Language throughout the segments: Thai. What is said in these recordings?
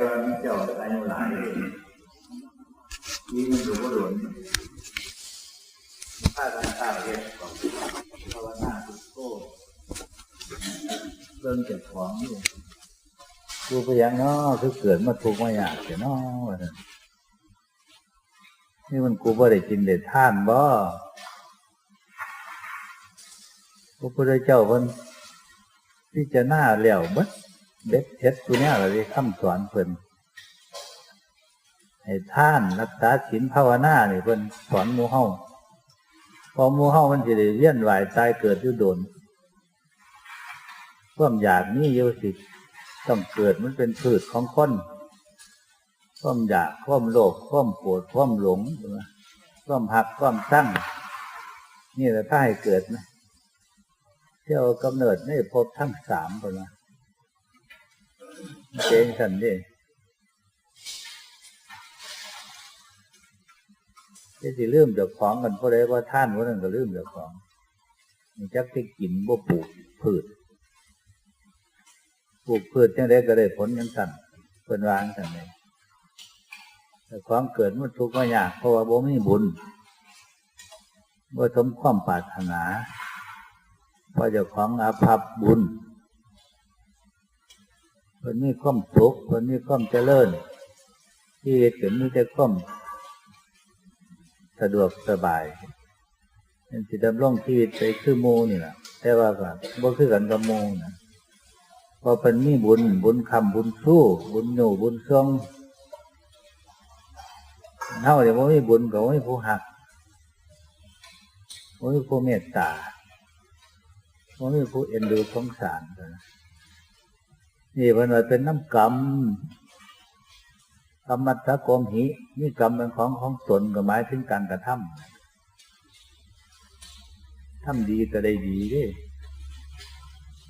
เจ้าเจ้าอายุหลายนี่มันอยู่ก็หลวนข้าทางข้าเรียกของภาวนาพุทโธเริ่มเก็บของอยู่กูไปยังเนาะคือเกิดมาทุกข์มาอยากเสียเนาะว่าซั่นนี่มันกูบ่ได้กินได้ท่านบ่พระพุทธเจ้าเพิ่นพิจารณาแล้วบิด เด็ดเท็ดตัวเนี้ยเราได้คำสอนเพิ่นให้ท่านรักษาศีลภาวนาเนี่เพิ่นสอนมูเฮาพอมูเฮามันสิได้เวียนว่ายตายเกิดอยู่โดนความอยากนี่อยู่สิต้องเกิดมันเป็นพืชของคนความอยากความโลภความโกรธความหลงความหักความตั้งนี่แหละถ้าให้เกิดนะเที่ยวกำเนิดในภพทั้งสามคนนะ เจงสันดิที่สิลืมเจ้าของกันเพราะได้ว่าท่านว่านั่นก็ลืมเจ้าของมีจักที่กินบ่ปลูกพืชปลูกพืชจังได้ก็ได้ผลยังสั่นเป็นวางสั่นเลยแต่ความเกิดมันทุกข์มายากเพราะว่าบ่มีบุญบ่สมความปรารถนาเพราะจ้าของอาภัพบุญ คนมีความสุขคนมีความเจริญชีวิตก็มีแต่ความสะดวกสบายเป็นสิดำรงชีวิตไปคือมูนี่แหละแต่ว่าก็บ่คือกันกับมูนะพอเป็นมีบุญบุญคำบุญสู้บุญหนูบุญทรงเท่าเดี๋ยวมีบุญก็ไม่ผู้หักไม่มีผู้เมตตาไม่มีผู้เอ็นดูสงสารนะ นี่มันว่าเป็นน้ำกรรมกรรมัตถกรมหินี่กรรมเป็นของของตนก็หมายถึงการกระทำทำดีก็ได้ดีเด้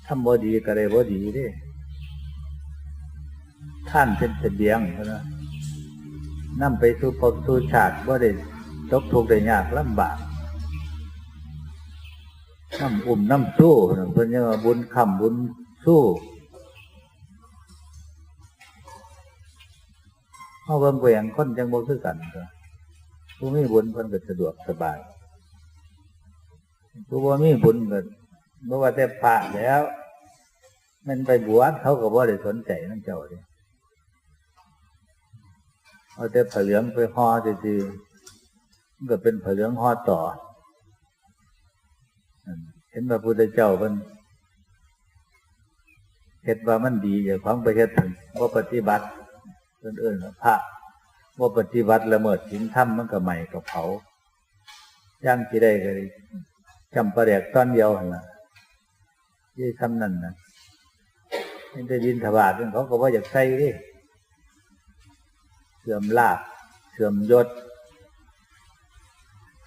ทำบ่ดีก็ได้บ่ดีเด้ท่านเป็นเสบียงนะนำไปสู่ภพสู่ชาติบ่ได้ตกทุกข์ได้ยากลำบากน้ำอุ่มน้ำสู้เพิ่นยังว่าบุญคำบุญสู้ เอาเบิ่งไปอย่างคนจังบ่คือกันก็ผู้มีบุญเพิ่นก็สะดวกสบายผู้บ่มีบุญก็บ่ว่าแต่พระแล้ว มันไปบวชเขาก็บ่ได้สนใจนั่นเจ้าเด้เอาแต่ผ้าเหลืองไปห่อซื่อๆมันก็เป็นผ้าเหลืองห่อต่อ เห็นพระพุทธเจ้าเพิ่นเฮ็ดว่ามันดีอย่าของไปเฮ็ดบ่าปฏิบัติ เอื่นเอื่นพระว่าปฏิบัติละเมิดศีลธรรมมันก็ใหม่กับเผาย่างที่ได้ก็จำประเดกตอนเดียวนะที่ทำนั่นนะนี่ได้ยินถบาทเขาก็ว่าอยากใส่ดิเสื่อมลาบเสื่อมยศ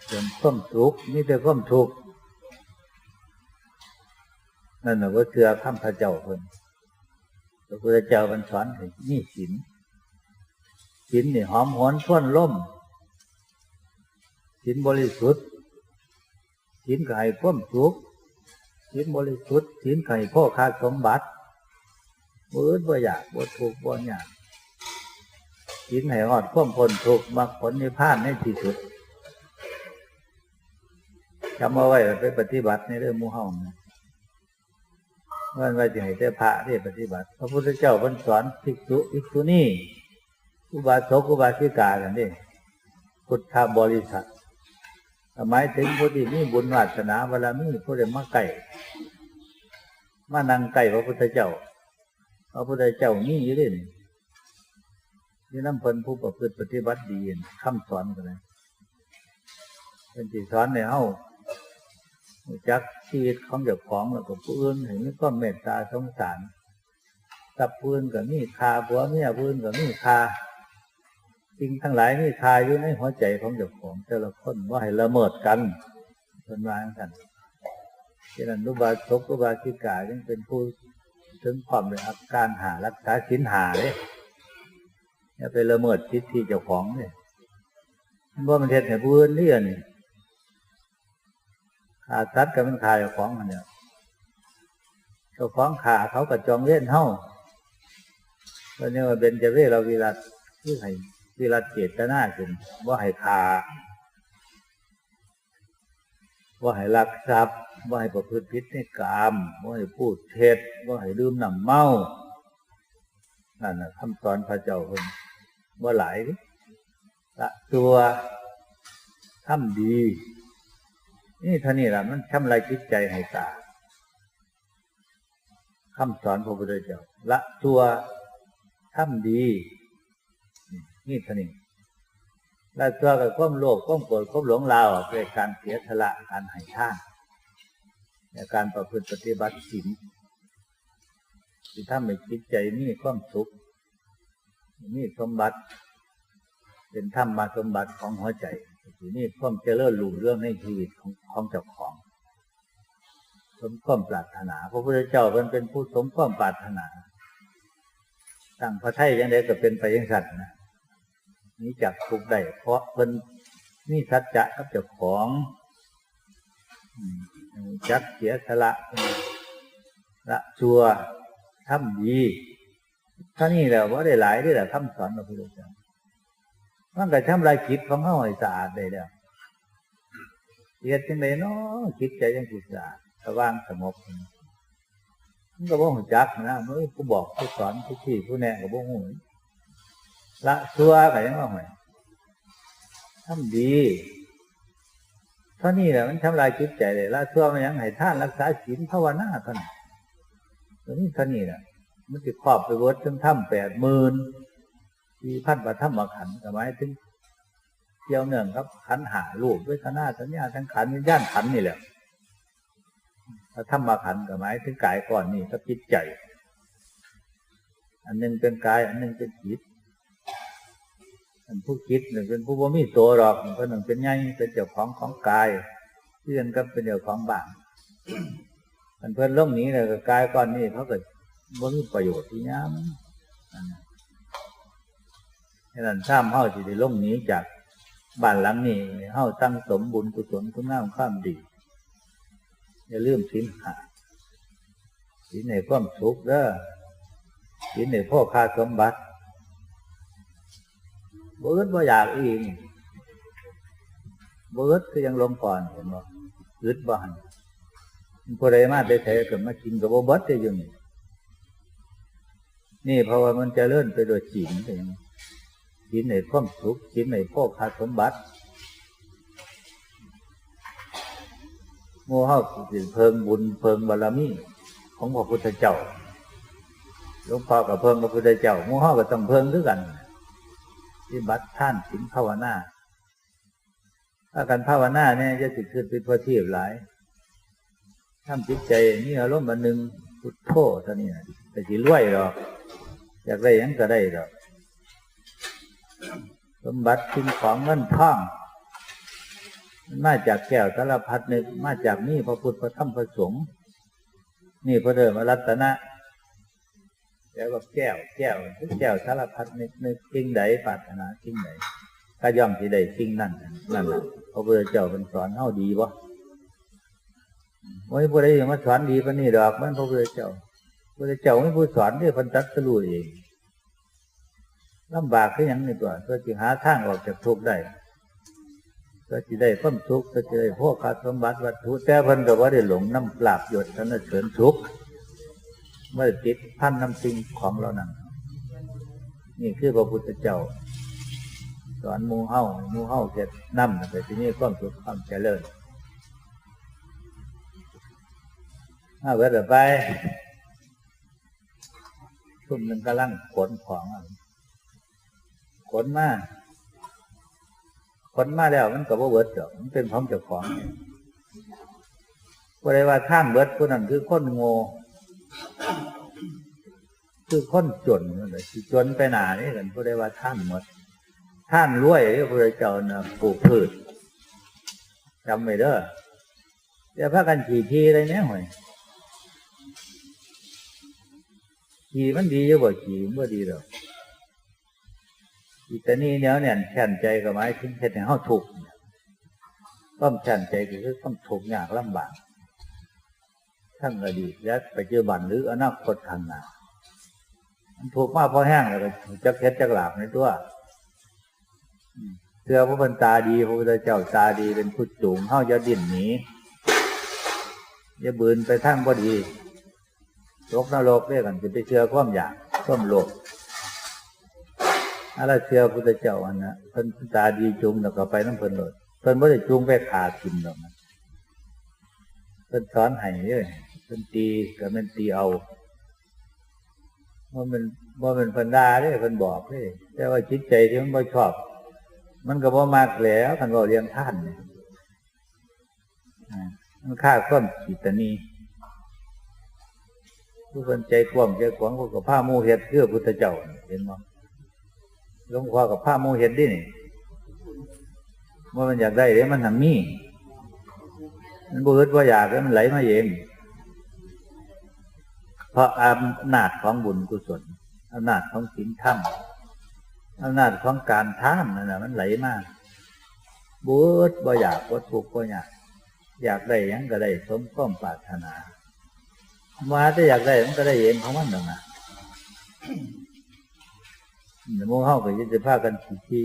เสื่อมข้อมทุกนี่แต่ข้อมทุกนั่นแหละว่าเชื่อข้ามพระเจ้าคนพระพุทธเจ้ามันสอนให้นี่ศีล ศีลนี่หอมหวนท่วนล่มศีลบริสุทธิ์ศีลไก่พ่มสุขศีลบริสุทธิ์ศีลไก่พ่อค้าสมบัติบ่อื่นบ่อยากบ่ถูกบ่อยากศีลให้หอดพ่วมผลถูกมรรคผลในิพานในที่สุดจำเอาไว้ไปปฏิบัติในเรื่องมูเฮานะมันว่าจะให้แต่พระที่ปฏิบัติ พระพุทธเจ้าบรรสอนภิกษุภิกษุนี่ อุบาสกอุบาสิกากันนี่พุทธบริษัทหมายถึงผู้ที่มีบุญวาสนาเวลามีผู้ใดมาไก่มานั่งไก่พระพุทธเจ้าพระพุทธเจ้านี่อยู่ด้วยนี่นี่น้ำเพลินผู้ประพฤติปฏิบัติดีคำสอนกันเลยเป็นที่สอนในเฮ้าจักชีวิตของเจ้าของแล้วก็ผู้อื่นเห็นก็เมตตาสงสารกับพื้นกับมีคาผัวเมียพื้นกับมีคา สิ่งทั้งหลายนี่คายอยู่ในหัวใจของเจ้าของแต่ละคนว่าให้ละเมิดกันเป็นวางกันฉะนั้นนุบาสกนุบาสิกายังเป็นผู้ถึงความในอาการหารักษาสินหาเลยอย่าไปละเมิดสิทธิเจ้าของเลยว่ามันเท็จให้ผู้อื่นเรื่นี่ขาสัตว์กับมันขายเจ้าของมันเนี่ยเจ้าของขาเขากับจองเล่นเฮ้าตอนนี้ว่าเบญจเวรวิรัตคือให้ วิรัตเจตนาขึ้นว่าให้ขาว่าให้ลักทรัพย์ว่าให้ประพฤติผิดในกามว่าให้พูดเท็จว่าให้ดื่มน้ำเมานั่นนะคำสอนพระเจ้าคนว่าหลายละตัวทำดี นี่ท่านี้แหละมันทำลายจิตใจให้ตาคำสอนพระพุทธเจ้าละตัวทำดี นี่เท่านี้ละตัวกับก้มโลภก้มโกรธก้มหลงลาวเป็นการเสียสละการให้ท่านในการประพฤติปฏิบัติศีลที่ทำให้จิตใจมีความสุขมีสมบัติ เป็นธรรมมาสมบัติของหัวใจทีนี้ความเจริญรุ่งเรื่องในชีวิตของของเจ้าของสมความปรารถนาพระพุทธเจ้าเป็นเป็นผู้สมความปรารถนาตั้งพระไทยยังไงก็เป็นไปยังสัตว์นะ นี้จักทุกได้เพราะเพิ่นนี่สัจจะกับเจ้าของจักเสียสละละชัวทำดีท่านี้แหละว่าได้หลายได้แหละคำสอนพระพุทธเจ้ามันก็ทำลายจิตของเขาให้สะอาดได้แล้วเกียดจังไดเนาะจิตใจยังสิสะอาดสว่างสงบมันก็บ่หูจักนะมันผู้บอกผู้สอนผู้ที่ผู้แนะก็บ่หู ละซัวก็ยังว่าห่วยทำดีเท่านี้แหละมันทำลายจิตใจเลยละซัวมันยังให้ท่านรักษาศีลภาวนาเท่านั้นตัวนี้เท่านี้แหละมันจะครอบไปวัดถึงถ้ำแปดหมื่นที่พันประทับมาขันสมัยถึงเที่ยวเนื่องครับ ขันหาลูกด้วยขนาสัญญาทั้งขันวิญญาณขันนี่แหละถ้าทำมาขันกับหมายถึงกายก่อนนี่ก็จิตใจ อันหนึ่งเป็นกาย อันหนึ่งเป็นจิต อันผู้คิดหนึ่งเป็นผู้ว่มีตัวหรอกคนหนึ่งเป็นไงเป็นเจ้าของของกายเพื่อนก็เป็นเจ้าของบ้านอันเพื่อนล่มนี้เลยกายก่อนนี่เขาเกิดบ่มีประโยชน์ที่ย้ำให้นั่นข้ามเฮาสิได้ลงหนีจากบ้านหลังนี้เฮาตั้งสมบุญกุศลคุณงามความดีอย่าลืมสินหาสินในความสุขเด้อสินในพ่อค้าสมบัติ บ่อึดบ่อยากอีกบ่อึดคือยังลงก่อนเห็นบ่อึดบ่หันผู้ใดมาได้เทก็มากินกับบ่เบิดได้อยู่นี่นี่เพราะว่ามันจะเลื่อนไปโดยจินแต่ยังจินในความสุขจินในพ่อคาสมบัติโมหะสิเพิงบุญเพิงบารมีของพระพุทธเจ้าหลวงพ่อกับเพิงพระพุทธเจ้าโมหะก็ต้องเพิงด้วยกัน ที่บัตรท่านสิงภาวนาถ้าการภาวนาเนี่ยจะติดขึ้นเป็นพระเทียบหลายทำจิตใจนี่อารมณ์มันหนึ่งพุทโธเท่านี้แต่สิรวยหรอกอยากได้ยังก็ได้หรอกสมบัติสิ่งของเงินทองมาจากแก้วสารพัดนึกมาจากนี่พระพุทธพระธรรมพระสงฆ์นี่พระเดิมรัตนะ แล้วก็แก้ว แก้วทุกแก้วสารพัดนึกนึกสิ่งใดปรารถนาสิ่งใดก็ย่อมที่ใดสิ่งนั้นนั่นแหละพระพุทธเจ้าเป็นสอนเฮาดีบ่ไม่ผู้ใดมาสอนดีปานนี้ดอกมันพระพุทธเจ้าพระเจ้าไม่ผู้สอนที่พันตัดสรู้เองลำบากคืออย่างนี้ตัวเพื่อจะหาทางออกจากทุกข์ได้เพื่อจะได้ความสุขเพื่อจะได้พวกขาดสมบัติวัตถุแต่พิ่นก็ว่าได้หลงน้ำปราบหยดสนเสริญสุกข์ เมื่อติดพันน้ำสิ่งของเรานั้นนี่คือพระพุทธเจ้า สอนมูเฮ้ามูเฮ้าเสร็จนั่มแต่ที่นี่ความสุขความเจริญเอาไปเดี๋ยวไปทุ่มหนึ่งกำลังขนของขนมาขนมาแล้วมันก็บ่เบิดดอกมันเป็นพร้อมเจ้าของก็เลยว่าท่านเบิดคนนั้นคือคนโง่ คือคนจนเละคือจนไปหนานี่กันก็เลยว่าท่านหมด ท่านรวยพระเจ้านะปลูกพืชจำไว้เด้อจะพากันขี่ทีอะไรเนี้ยห่วยขี่มันดีอยู่บ่ขี่มันบ่ดีหรอกอีแต่นี่เนี้ยเนี่ยแข็งใจกับไม้ทิ้งเหตุให้เขาถูกต้องแข็งใจคือต้องถูกยากลำบาก ทั้งอดีตและปัจจุบันหรืออนาคตข้างหน้ามันถูกมากพอแห้งแล้วก็จักเท็ดจักหลาบในตัวเสื้อพระพันตาดีพระพุทธเจ้าตาดีเป็นผู้จูงเฮาอย่าดิ้นหนีอย่าบืนไปทางบ่ดีตกนรกเรียกกันจะไปเชื่อความอยากความโลภอะไรเชื่อพระพุทธเจ้าอันนะเพิ่นตาดีจูงแล้วก็ไปน้ำเพิ่นโลดเพิ่นบ่ได้จูงไปขาทิมหรอกนะเพิ่นสอนให้เลย เพิ่นตีก็แม่นตีเอาว่ามันว่ามันพิ่นดาเด้เพิ่นบอกเด้แต่ว่าจิตใจที่มันบ่ชอบ มันก็บ่มากแล้วคันว่าเรียงท่านมันฆ่าความจิตนีผู้คนใจกว้างใจขวางกับผ้ามูเห็ดเพื่อพุทธเจ้าเห็นมั้หลงพ่อกับผ้ามูเห็ดดินี่ว่ามันอยากได้เดี๋ยวมันทำมีมันบูดว่าอยากแล้วมันไหลมาเอง เพราะอำนาจของบุญกุศลอำนาจของศีลธรรมอำนาจของการท่ามนั่นแหละมันไหลมากบูดว่อยากว่าถูกว่อยากอยากได้ยังก็ได้สมความปรารถนามาถ้าอยากได้มันก็ได้เองของมันหรอกนะเดี๋ยวโมเฮาก็ยึดผ้ากันขี่ที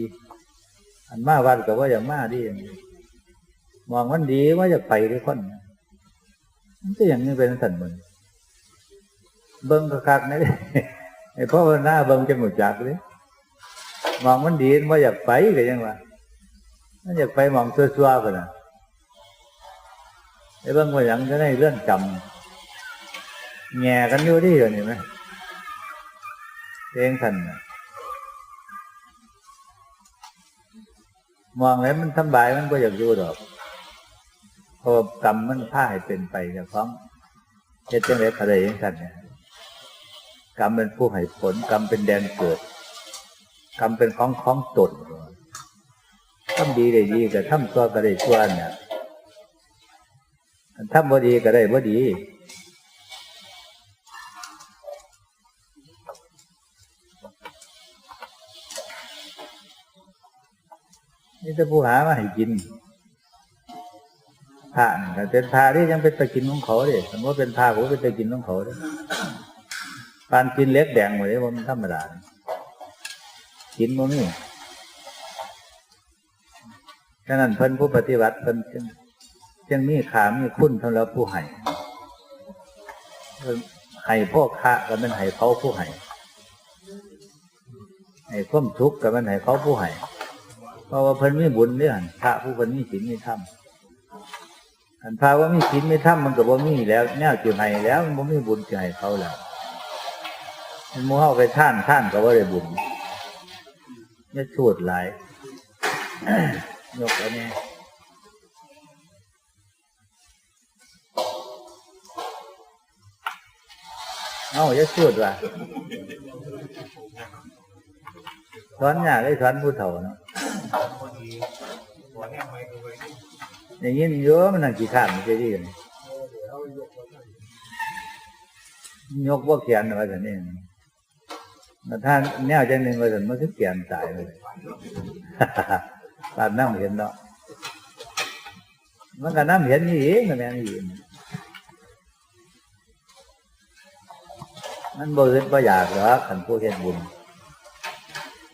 อันมาวัดก็ว่าอย่างมาดีอย่างนี้มองมันดีว่าจะไปด้วยคนมันจะอย่างนี้เป็นสันเหมือน เบิ้งก็คักนะเด้ไอ้พ่อหน้าเบิ้งจะหมดจักเลยมองมันดีว่าอยากไปก็ยังว่ามันอยากไปมองซัวๆไปนะไอ้เบิ้งว่าอย่างจะได้เรื่องจำแง่กันอยู่ที่เห็นไหมเองทันนะมองแล้วมันทำบายมันก็อยากอยู่ดอกเพราะกรรมมันพาให้เป็นไปจากของเฮ็ดจังได๋ก็ได้เองทันเนี่ย กรรมเป็นผู้ให้ผล กรรมเป็นแดนเกิด กรรมเป็นของของตนทำดีได้ดีก็ทำชั่วก็ได้ชั่วเนี่ยทำบ่ดีก็ได้บ่ดีนี่จะผู้หามาให้กินพระนี่เป็นพระที่ยังเป็นตะกินของเขาเด้สมมติเป็นพระผมเป็นตะกินของเขาเด้ ปานกินเล็กแดงหมดเลยว่ามันธรรมดากินมันนี่ฉะนั้นเพิ่นผู้ปฏิบัติเพิ่นจึงจึงมีขามีคุณสำหรับผู้ให้เพิ่นให้พ่อค้าก็เป็นให้เขาผู้ให้ให้ความทุกข์ก็เป็นให้เขาผู้ให้เพราะว่าเพิ่นมีบุญเนี่ยพระผู้เพิ่นมีศีลมีธรรมอันพระว่ามีศีลมีธรรมมันก็บ่มีแล้วแนวจิให้แล้วมันบ่มีบุญจะให้เขาแล้ว มันมูเฮาไปท่านท่านก็ว่าได้บุญเนี่ยชูดหลายยกอันนี้เอาอย่าชูดว่ะสอนยากได้สอนผู้เฒ่าเนาะอย่างนี้เยอะมันนั่งกี่ข้ามมันจะดียกว่าเขียนอะไว้แต่นี่ มาท่าแนวใจหนึ่งไว้แต่มันคือเขียนตายเลยตานั่งเห็นเนาะมันก็นั่งเห็นนี่เองมันแม่นี่เองมันบ่อึดบ่อยากหรอกขันผู้เห็นบุญ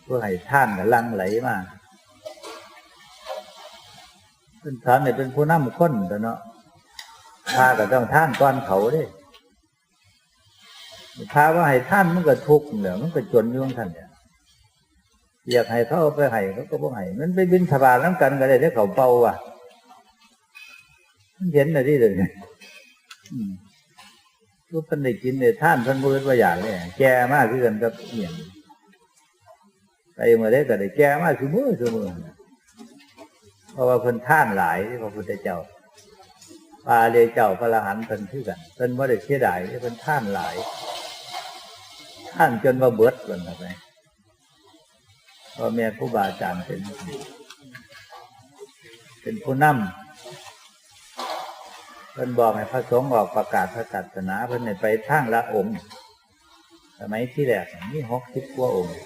ผู้ให้ท่านกับลังไหลมาเป็นฐานเนี่ยเป็นผู้นำคนแต่เนาะพาก็ต้องท่านก้อนเขาด้ พาว่าให้ท่านมันก็ทุกข์เหลือมันก็จนอยุ่งท่านเนี่ยอยากให้เขาไปให้เขาก็บ่ให้มันไปบินสบาลน้ำกันก็ได้ได้เขาเป่าว่ะมันเห็นอะไรที่เลยรูปเป็นได้กินเนี่ยท่านท่านพูดว่าอย่างเนี่ยแก่มากขึ้นกับเหี่ยไปเมื่อได้ก็ได้แก่มากคือมือคือมือเพราะว่าเพิ่นท่านหลายพระพุทธเจ้าปาเลเจ้าพระรหันต์เพิ่นคือกันเพิ่นบ่ได้เสียดายเพิ่นท่านหลาย ท่านจนว่าเบิดเพิ่นเข้าไปพราะแม่ครูบาอาจารย์เป็น เป็นผู้นำเพิ่นบอกให้พระสงฆ์ออกประกาศพระศาสนาเพิ่นไปทางละองค์สมัยที่แรกมีหกสิบกว่าองค์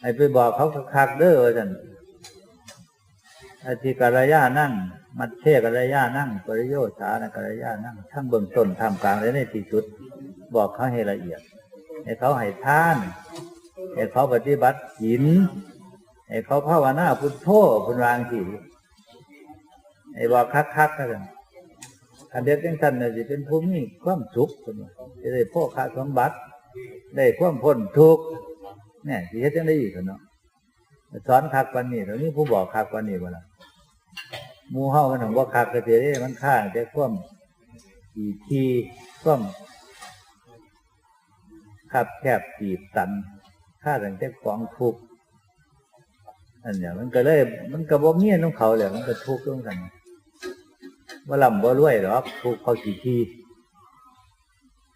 ให้ไปบอกเขาคักเด้อว่าจัน อธิการยานั่ง มัดเทการยานั่ง ปริโยสานการยานั่ง ทั้งเบื้องต้นท่ามกลางและในที่สุด บอกเขาให้ละเอียด ให้เขาให้ท่าน ให้เขาปฏิบัติศีลให้เขาภาวนาพุทโธพุทวางสิให้บอกคักๆกกันอันเดียวกันท่านน่ะจะเป็นภูมิความสุขพุ่นว่าจะได้พ่อค้าสมบัติ ได้ความพ้นทุกข์เนี่ยสิเฮ็ดจังได้อีกเนาะสอนคักวันนี้ตรงนี้ผู้บอกคักวันนี้บ่ล่ะ มู่เฮามันของบ่คักก็สิได้มันข้างแต่ควมขี่ทีควมขับแคบตีบตันค่าตั้งแต่ของทุกอันเนี้ยมันก็เลย มันก็บ่เมียนของเขาแหละมันก็ทุกข์ร่วมกันว่าลำบ่รวยหรอกทุกข์เขาขี่ที่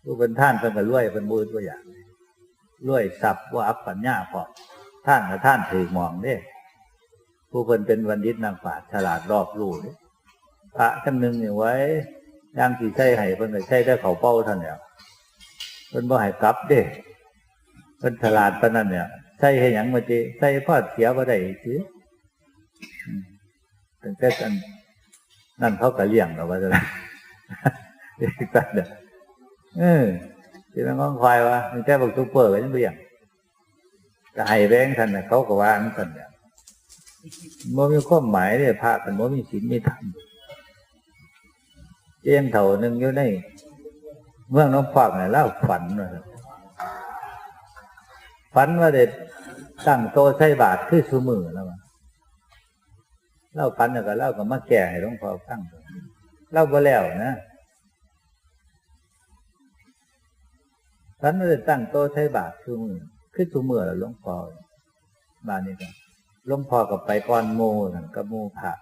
ผู้เป็นท่านเพิ่นก็รวยเป็นมือตัวอย่างรวยสับว่าอัปปัญญาพอท่านกับท่านถือมองเด้ ผู้คนเป็นวันยิตนางฝาดฉลาดรอบรู้เด้พระท่านหนึ่งเนี่ยไว้ย่างสีใช่ไห้เพิ่นก็ใช่ได้เขาเป้าท่านเนี่ยเพิ่นบ่ให้กลับเด้เพิ่นฉลาดปานนั้นเนี่ยใช่ให้หยังมาจิใช่พอดเสียบ่ได้สิอืมตั้งแต่อันนั่นเขาก็เลี้ยงเราว่าจะได้เด็กตันเนี่ยเออที่มันของควายวะมันแค่บอกซุปเปอร์ก็ยังเลี้ยงก็ให้แรงท่านน่ะเขาก็ว่างท่านเนี่ย มันมีความหมายเลยพระกันมันมีศีลมีธรรมเจียงเถ่าหนึ่งอยู่ในเมืองน้องฝากเนี่ยเล่าฝันว่าฝันว่าเด็ดตั้งโตใส่บาทคือสุมือแล้วมั้งเล่าฝันแล้วก็เล่าก็มาแก่ให้หลวงพ่อฟังเล่าบ่แล้วนะฝันว่าเด็ดตั้งโตใส่บาทคือมือคือสุมือแล้วหลวงพ่อบานนี้ก็ หลวงพ่อกับไปก้อนโมนั่นกับโมผ่า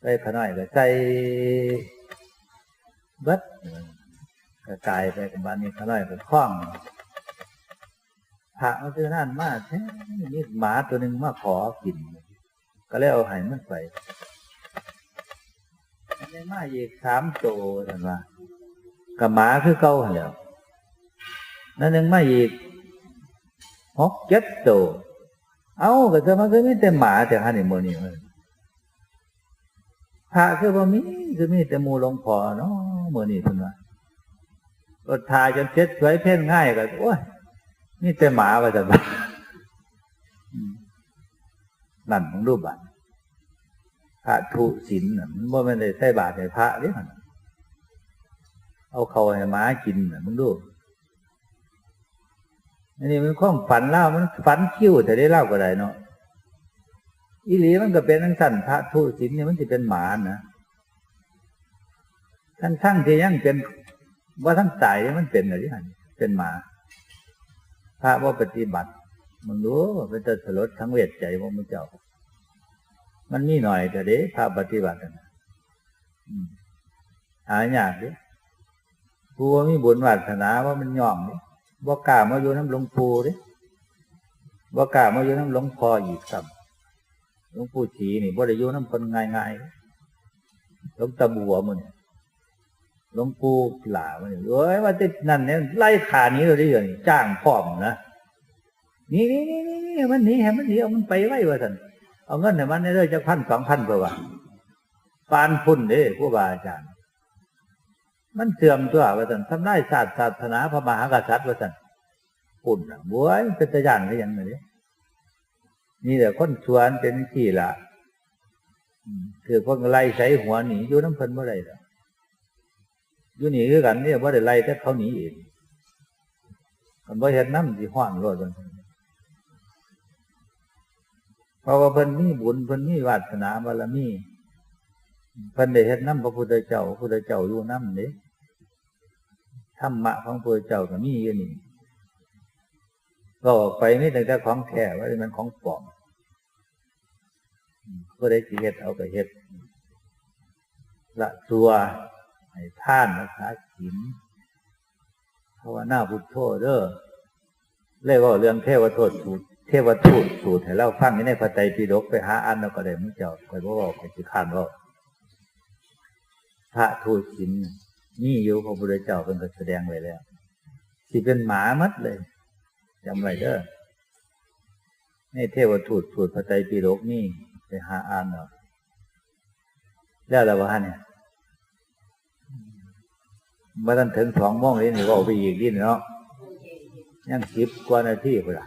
ไปขน้อยก็ใจเบิดก็กลายไปกับบ้านนี้ขน้อยก็คล้องผ่ามันคือนั่นมากแท้นี่หมาตัวหนึ่งมาขอกิน ก็เลยเอาให้มันไปอันนี้มาอีกสามโตเห็นว่ากับหมาคือเก่าหั่นแหล้วนั่นหนึ่งมาอีกหกเจ็ดโต เอาก็จะมาคือมีแต่หมาแต่ฮันนี่โมนี่เลยพระคือบ่มีคือมีแต่มูหลวงพ่อเนาะโมนี่เพิ่นว่ารถทาจนเช็ดสวยเพ่นง่ายก็โอ้ยมีแต่หมาว่าจะบ้านั่นของรูปบัตรพระทุศีลน่ะมันบ่แม่นได้ใส่บาตรให้พระเด้มันเอาเขาให้หมากินมึงดู อันนี้มันความฝันเล่ามันฝันคิ้วแต่ได้เล่าก็ได้เนาะอีหลีมันก็เป็นทั้งสั้นพระทูสินนี่มันจะเป็นหมานะทั้งทั้งที่ยังเป็นว่าทั้งตายมันเป็นอะไรที่หันเป็นหมา พระว่าปฏิบัติ มันรู้เป็นตัวสลดทั้งเวทใจว่ามันเจ้า มันมีหน่อยแต่เด้พระปฏิบัตินะอืมหายากดิผู้ว่ามีบุญวาสนาว่ามันย่องดิ บ่กล้ามาอยู่น้ำหลวงปู่เด้บ่กล้ามาอยู่น้ำหลวงพ่ออีกซ้ำหลวงปู่ชีนี่บ่ได้อยู่น้ำคนง่ายๆหลวงตาบัวมันหลวงปู่หลามันเอ้ยว่าจะนั่นเนี่ยไล่ขานี้เราได้ยังจ้างพร้อมนะนี่นี่นี่นี่มันหนีให้มันหนีเอามันไปไว้ว่าท่านเอาเงินให้มันได้เลยจะพันสองพันกว่าบาทปานพุ่นเด้ผู้บาอาจารย์ มันเสื่อมตัวว่าสันทำได้ศาสตร์ศาสนาพระมหากษัตริย์ว่าสันปุ่นอะบวยเป็นตะยานก็ยังไงนี่แหละคนชวนเป็นที่ละคือคนไล่ใส่หัวหนีอยู่น้ำเพลินเมื่อไรล่ะอยู่หนีคือกันเนี่ยว่าได้ไล่แต่เขาหนีเองมันบ่เห็นน้ำที่ห้อนรถมันเพราะว่าเพิ่นมีบุญเพิ่นมีวาสนาบารมี เพิ่นได้เฮ็ดน้ำพระพุทธเจ้าพระพุทธเจ้าอยู่น้ำเด้ธรรมะของพระเจ้าก็มีอยู่นี่ก็ออกไปไม่แต่แต่ของแท้ว่ามันของปลอมก็ได้สิเฮ็ดเอาไปเฮ็ดละตัวให้ท่านรักษาศีลภาวนาพุทโธเด้อเรียกว่าเรื่องเทวโทษสูตรเทวทูตสูตรให้เราฟังในพระไตรปิฎกไปหาอันแล้วก็ได้มึงเจ้าคอยบอกว่าไปสิขานว่า พระทูตศีลนี่อยู่พระพุทธเจ้าเป็นก็แสดงไว้แล้วสิเป็นหมามัดเลยจำไว้เด้อในเทวทูตสูตรพระไตรปิฎกนี่ไปหาอ่านเนาะแล้วแต่ว่าเนี่ยมาตั้งถึงสองโมงเลยนี่ก็ออกไปอีกดินเนาะยังสิบกว่านาทีพุ่นล่ะ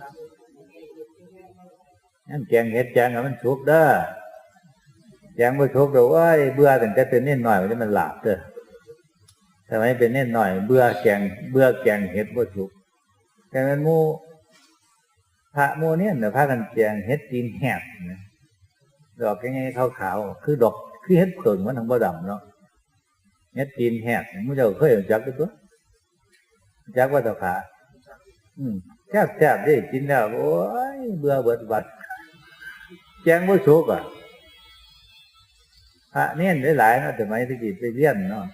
ยังแกงเห็ดแกงให้มันสุกเด้อ แกงบ่สุกเด้อว่าเบื่อตั้งแต่เป็นเน้นหน่อยมันจะมันหลาบเด้อสมัยเป็นเน้นหน่อย เบื่อแกงเบื่อแกงเห็ดบ่สุกแต่มันมูพระหมู่เนี่ยน่ะพากันแกงเห็ดตีนแหบนะดอกง่ายๆขาวๆคือดอกคือเห็ดเผิงมันทั้งบ่ดำเนาะเห็ดตีนแหบมึงเจ้าเคยจักด้วยตัวจักว่าตะขาอืมแซ่บแซ่บๆได้กินแล้วโอ้ยเบื่อเบิดบัดแจงบ่สุกอะ พระเน้นหลายๆนะแต่ไม่ตะกี้ไปเรียนเนาะ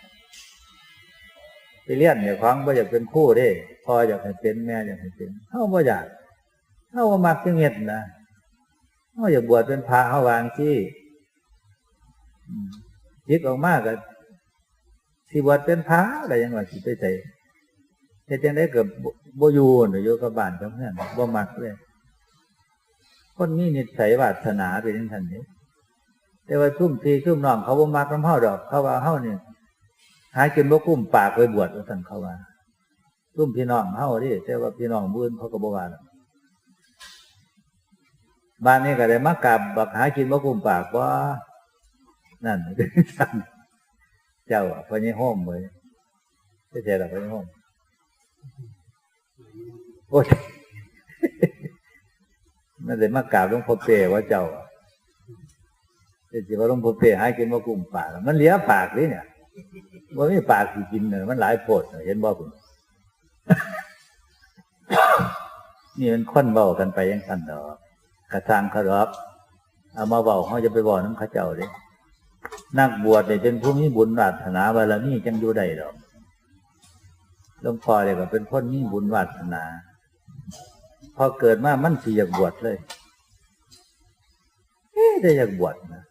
ไปเรียนเนี่ยของบ่อยากเป็นคู่เด้พออยากให้เป็นแม่อยากให้เป็นเฮาบ่อยากเฮาบ่มักจังเฮ็ดนะเฮาอยากบวชเป็นพระเฮาวางที่คิดออกมาก็สิบวชเป็นพระอะไรยังว่าสิไปใส่เฮ็ดจังได๋ก็บ่บ่อยู่น่ะอยู่กับบ้านกับเพื่อนบ่มักเลยคนนี้นิสัยวาสนาเป็นจังซั่นนี่ แต่ว่าซุ่มพี่ซุ่มน้องเขาบ่มักนำเฮาดอก เขาว่าเฮานี่หากินบ่กุ้มปากไปบวชว่าซั่นเขาว่าซุ่มพี่น้องเฮาดิแต่ว่าพี่น้องมื้นเขาก็บ่ว่าบ้านนี้ก็ได้มากราบบักหากินบ่กุ้มปากบ่นั่นสั่นเจ้าพญาโฮมเว้ยไม่ใช่ดอกพญาโฮมโอ้ยนั่นเลยมากราบหลวงพ่อเปว่าเจ้าอะ แต่สิว่าหลวงพ่อเปรให้กินว่ากลุ่มปากมันเหลียปากนี่เนี่ยว่าม่ปากสิกินเนี่ยมันหลายโพดเห็นบ่คุณนี่มันค้นเบากันไปยังสั้นดอกกระทางเขาดอกเอามาเบาเขาจะไปบอกน้ำข้าเจ้าเด้นักบวชเนี่ยเป็นผู้มีบุญวาสนาบารมีจังอยู่ได้ดอกหลวงพ่อเลยก็เป็นคนมีบุญวาสนา พอเกิดมามันสิอยากบวชเลยเอ๊ะได้อยากบวชนะ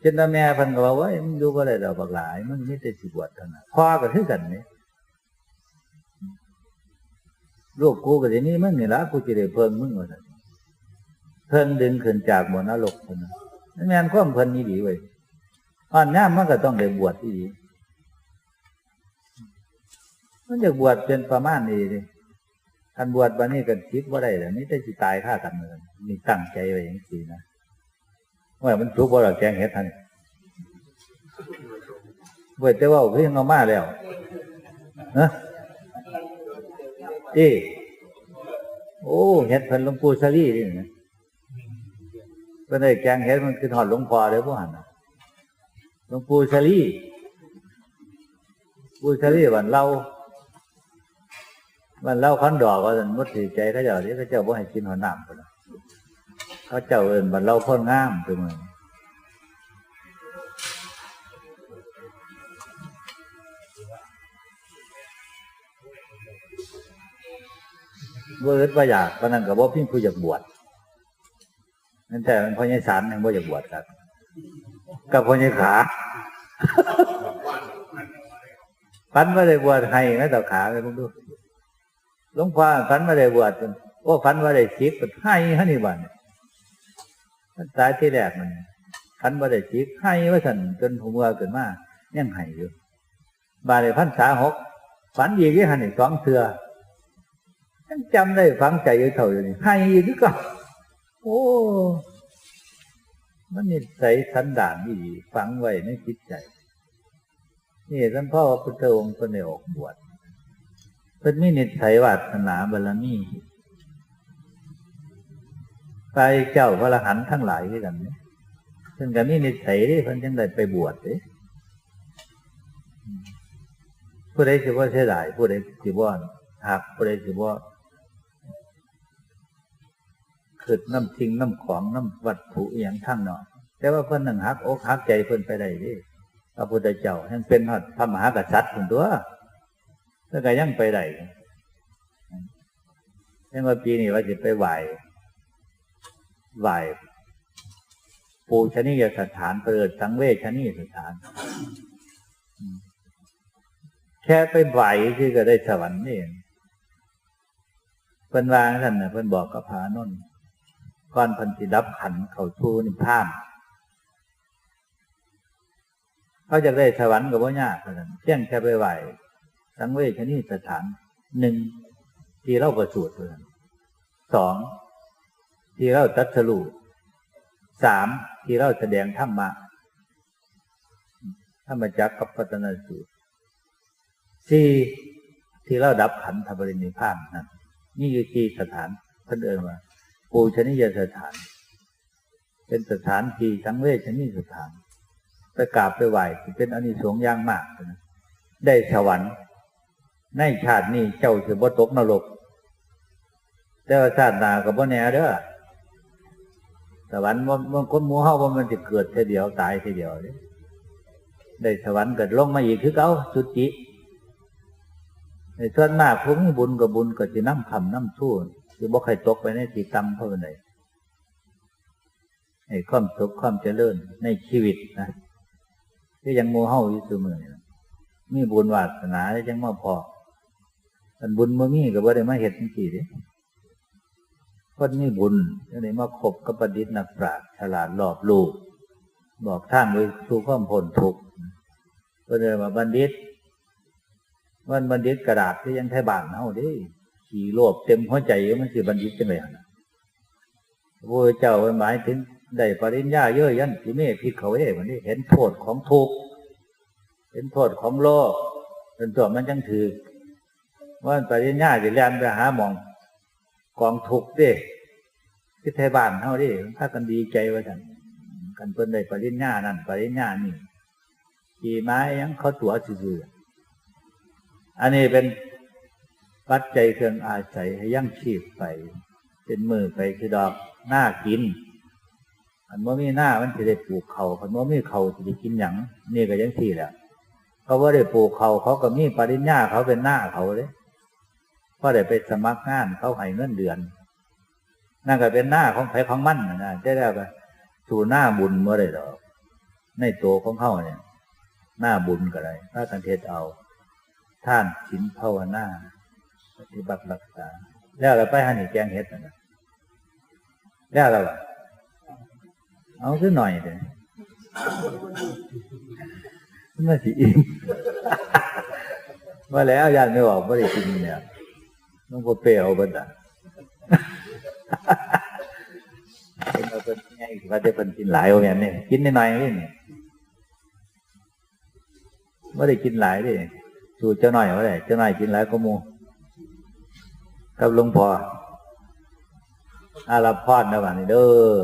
เช่นแม่พันก็บอกว่ามึงดูก็ได้ดอกบักหลายมึงไม่ได้สิบวชเท่านั้นพ่อก็คือกันนี่ลูกกูก็ทีนี้มึงนี่ละกูจะได้เพิ่งมึงว่าซั่นเพิ่งดึงขึ้นจากบนนรกคนนั้นนั่นแม่นความเพิ่นนี่ดีเว้ยอ่อนน้ามันก็ต้องได้บวชที่ดีมันจะบวชเป็นประมาณนี้ดิการบวชวันนี้กันคิดว่าได้แล้วนี่ได้จิตายฆ่ากันเลยมีตั้งใจไว้อย่างนี้นะ ว่ามันทุกข์ว่าเราแกงเห็ดทันเว้ยแต่ว่าเพียงเอามาแล้วนะที่โอ้เห็ดเพันหลวงปู่สลีนี่นะเป็นไอ้แกงเห็ดมันคือถอดหลวงพ่อเลยพวกหันหลวงปู่สลีปู่สลีวันเรามันเล่าขันดอกว่าสันมุดสีใจเขาเจ้าที่เขาเจ้าบ่ให้กินหัวหนามคนละ เขาเจ้าเอินบันเล่าพ้นงามตัวมือเวิร์ดว่าอยากเพราะนั้นกับว่าพี่ผู้อยากบวชนั่นแต่มันพอใหญ่สารยังว่าอยากบวชครับ กับพอใหญ่ขาฟันไม่ได้บวชให้แม้แต่ขาเลยผมดูหลวงพ่อฝันมาได้บวชจนโอ้ฝันว่าได้ชิกก็ให้ฮะนี่บ้าน มันสายที่แรกมันฝันว่าได้ชิกให้ว่าสันจนหัวเกิดมายังให้อยู่บาเลยพันษาหกฝันอีกที่หันอีกสองเทือยังจำได้ฝังใจอยู่เท่าอยู่นี่ให้อีกก็โอ้มันนี่ใสสันดานดีฝังไว้ในจิตใจ นี่ท่านพ่อพระพุทธองค์ก็ได้ออกบวชเพิ่นมีนิสัยวาสนาบารมี ไปเจ้าพระอรหันต์ทั้งหลายด้วยกันเนี่ยเพิ่นก็มีนิสัยที่เพิ่นจังได้ไปบวชเด้ผู้ใดสิบ่เสียดายผู้ใดสิบ่หักผู้ใดสิบ่ขึ้นน้ำทิ้งน้ำของน้ำวัตถุอย่างทั้งเนาะแต่ว่าเพิ่นนั่งหักอกหักใจเพิ่นไปได้ดิพระพุทธเจ้ายังเป็นพระมหากษัตริย์คนตัวแล้วก็ยังไปได้ยังว่าปีนี้ว่าจะไปไหว ไหวปูชนียสถานเปิดสังเวชนียสถาน แค่ไปไหวที่ก็ได้สวรรค์นี่เองเพิ่นวางท่านนะเพิ่นบอกกับพานนท์ก่อนพันธิดับขันเขาทูนิพพานเขาจะได้สวรรค์กับว่ายากเท่านเพียงแค่ไปไหวสังเวชนีสถานหนึ่งที่เราประสูติเท่านสอง ที่เราตัดสรุสามที่เราแสดงธรรมะธรรมจักกับปัตตนสูตรสี่ที่เราดับขันธปรินิพานนั่นนี่อยู่ที่สถานพันเอินว่าปูชนียสถาน เป็นสถานที่สังเวชนีสถานไปกราบไปไหว้ที่เป็นอนิสงส์ย่างมากนะได้สวรรค์ ในชาตินี้เจ้าจะบ่ตกนรกแต่ว่าชาติหน้าก็บ่แน่เด้อ สวรรค์มันมันคนหมู่เฮาว่ามันจะเกิดทีเดียวตายทีเดียวเด้ได้สวรรค์เกิดลงมาอีกคือเก่าสุจิในส่วนมากผู้มีบุญกับบุญก็จะน้ำคำน้ำทู่คือบ่ใครตกไปในที่ต่ำเท่าไหร่ไอ้ความสุขความเจริญในชีวิตนะที่ยังโมเฮาอยู่เสมอนี่นมีบุญวาสนาได้จังมาพอมันบุญเมื่อมีก็บ่ได้มาเห็ดจังซี่เด้ คนมีบุญจะได้มาคบกับประดิษฐ์นักปราชญ์ฉลาดรอบรู้บอกทางโดยสู่ความพ้นทุกข์ก็เลยมาบัณฑิตมันบัณฑิตกระดาษที่ยังไทยบานเฮาด้ขี่โลภเต็มหัวใจมันสิบัณฑิตจังได๋นะพระเจ้าหมายถึงได้ปริญญาเยอะยันสิเมพิเขาเอ้วันนี้เห็นโทษของทุกข์เห็นโทษของโลกเป็นตัวมันจังถือว่าปริญญาจะเรียนไปหาหมอง กองทุกข์เด้ที่ไทยบ้านเฮาเด้ถ้ากันดีใจว่าท่านกันเพิ่นได้ปริญญานั่นปริญญานี่ขี่ไม้ยังเขาตัวซื่ออันนี้เป็นปัจจัยเครื่องอาศัยให้ยั่งชีพไป เป็นมือไปคือดอกหน้ากินอันว่ามีหน้ามันจะได้ปลูกเขาอันว่ามีเขาจะได้กินหยังนี่ก็ยังที่แหละเขาว่าได้ปลูกเขาเขาก็มีปริญญาเขาเป็นหน้าเขาเลย พราะได้ไปสมัครงานเขาให้เงินเดือน นั่นก็เป็นหน้าของไผของมันนะนะได้แล้วก็สู่หน้าบุญเมื่อไรดอกในตัวของเขาเนี่ย หน้าบุญก็ได้ถ้ากันเทศเอา ท่านศีลภาวนาปฏิบัติรักษา แล้วเราไปหันอีกแกงเห็ดนะแล้วเราเอาสักหน่อยเลยน่าสิอิงว่าแล้วยานไม่บอกว่าได้กินเนี่ย น้องพอเปรี้ยวบันดาเป็นเราเป็นไงว่าจะเป็นกินหลายโอ้ยเนี่ยกินได้หน่อยนี่ว่าได้กินหลายดิสูเจ้าหน่อยว่าได้เจ้าหน่อยกินหลายก็มูกับหลวงพ่ออาลาพอดนะวันนี้เด้อ